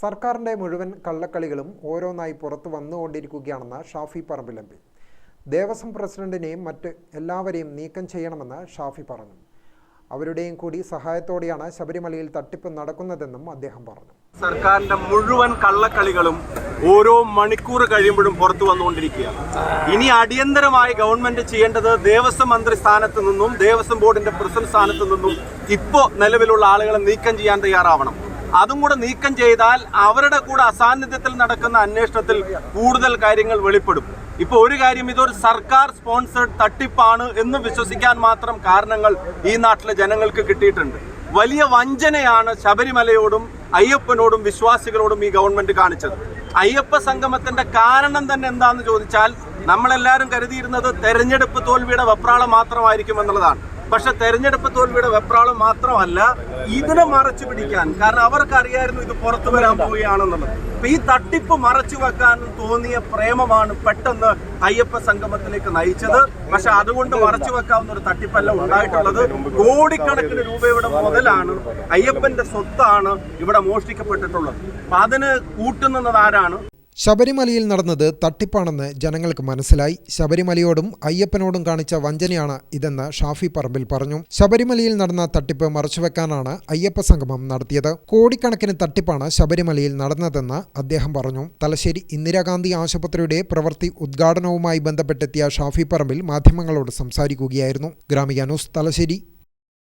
സർക്കാരിന്റെ മുഴുവൻ കള്ളക്കളികളും ഓരോന്നായി പുറത്തു വന്നുകൊണ്ടിരിക്കുകയാണെന്ന് ഷാഫി പറമ്പിൽ എം പി. ദേവസ്വം പ്രസിഡന്റിനെയും മറ്റ് എല്ലാവരെയും നീക്കം ചെയ്യണമെന്ന് ഷാഫി പറഞ്ഞു. അവരുടെയും കൂടി സഹായത്തോടെയാണ് ശബരിമലയിൽ തട്ടിപ്പ് നടക്കുന്നതെന്നും അദ്ദേഹം പറഞ്ഞു. സർക്കാരിന്റെ മുഴുവൻ കള്ളക്കളികളും ഓരോ മണിക്കൂർ കഴിയുമ്പോഴും പുറത്തു വന്നുകൊണ്ടിരിക്കുകയാണ്. ഇനി അടിയന്തരമായി ഗവൺമെന്റ് ചെയ്യേണ്ടത് ദേവസ്വം മന്ത്രി സ്ഥാനത്ത് നിന്നും ദേവസ്വം ബോർഡിന്റെ പ്രസിഡന്റ് സ്ഥാനത്ത് നിന്നും ഇപ്പോ നിലവിലുള്ള ആളുകളെ നീക്കം ചെയ്യാൻ തയ്യാറാവണം. അതും കൂടെ നീക്കം ചെയ്താൽ അവരുടെ കൂടെ അസാന്നിധ്യത്തിൽ നടക്കുന്ന അന്വേഷണത്തിൽ കൂടുതൽ കാര്യങ്ങൾ വെളിപ്പെടും. ഇപ്പൊ ഒരു കാര്യം ഇതൊരു സർക്കാർ സ്പോൺസേഡ് തട്ടിപ്പാണ് എന്ന് വിശ്വസിക്കാൻ മാത്രം കാരണങ്ങൾ ഈ നാട്ടിലെ ജനങ്ങൾക്ക് കിട്ടിയിട്ടുണ്ട്. വലിയ വഞ്ചനയാണ് ശബരിമലയോടും അയ്യപ്പനോടും വിശ്വാസികളോടും ഈ ഗവൺമെന്റ് കാണിച്ചത്. അയ്യപ്പ സംഗമത്തിന്റെ കാരണം തന്നെ എന്താണെന്ന് ചോദിച്ചാൽ നമ്മളെല്ലാവരും കരുതിയിരുന്നത് തെരഞ്ഞെടുപ്പ് തോൽവിയുടെ വെപ്രാളം മാത്രമായിരിക്കും എന്നുള്ളതാണ്. പക്ഷെ തെരഞ്ഞെടുപ്പ് തോൽവിയുടെ വെപ്രാളം മാത്രമല്ല ഇതിനെ മറച്ചു പിടിക്കാൻ. കാരണം അവർക്ക് അറിയായിരുന്നു ഇത് പുറത്തു വരാൻ പോവുകയാണെന്നുള്ളത്. അപ്പൊ ഈ തട്ടിപ്പ് മറച്ചു വെക്കാൻ തോന്നിയ പ്രേമമാണ് പെട്ടെന്ന് അയ്യപ്പ സംഗമത്തിലേക്ക് നയിച്ചത്. പക്ഷെ അതുകൊണ്ട് മറച്ചു വെക്കാവുന്ന ഒരു തട്ടിപ്പല്ല ഉണ്ടായിട്ടുള്ളത്. കോടിക്കണക്കിന് രൂപയുടെ മുതലാണ് അയ്യപ്പന്റെ സ്വത്താണ് ഇവിടെ മോഷ്ടിക്കപ്പെട്ടിട്ടുള്ളത്. അപ്പൊ അതിന് കൂട്ടുന്നത് ആരാണ്? ശബരിമലയിൽ നടന്നത് തട്ടിപ്പാണെന്ന് ജനങ്ങൾക്ക് മനസ്സിലായി. ശബരിമലയോടും അയ്യപ്പനോടും കാണിച്ച വഞ്ചനയാണ് ഇതെന്ന് ഷാഫി പറമ്പിൽ പറഞ്ഞു. ശബരിമലയിൽ നടന്ന തട്ടിപ്പ് മറച്ചുവെക്കാനാണ് അയ്യപ്പ സംഗമം നടത്തിയത്. കോടിക്കണക്കിന് തട്ടിപ്പാണ് ശബരിമലയിൽ നടന്നതെന്ന് അദ്ദേഹം പറഞ്ഞു. തലശ്ശേരി ഇന്ദിരാഗാന്ധി ആശുപത്രിയുടെ പ്രവൃത്തി ഉദ്ഘാടനവുമായി ബന്ധപ്പെട്ടെത്തിയ ഷാഫി പറമ്പിൽ മാധ്യമങ്ങളോട് സംസാരിക്കുകയായിരുന്നു. Gramika news Thalassery.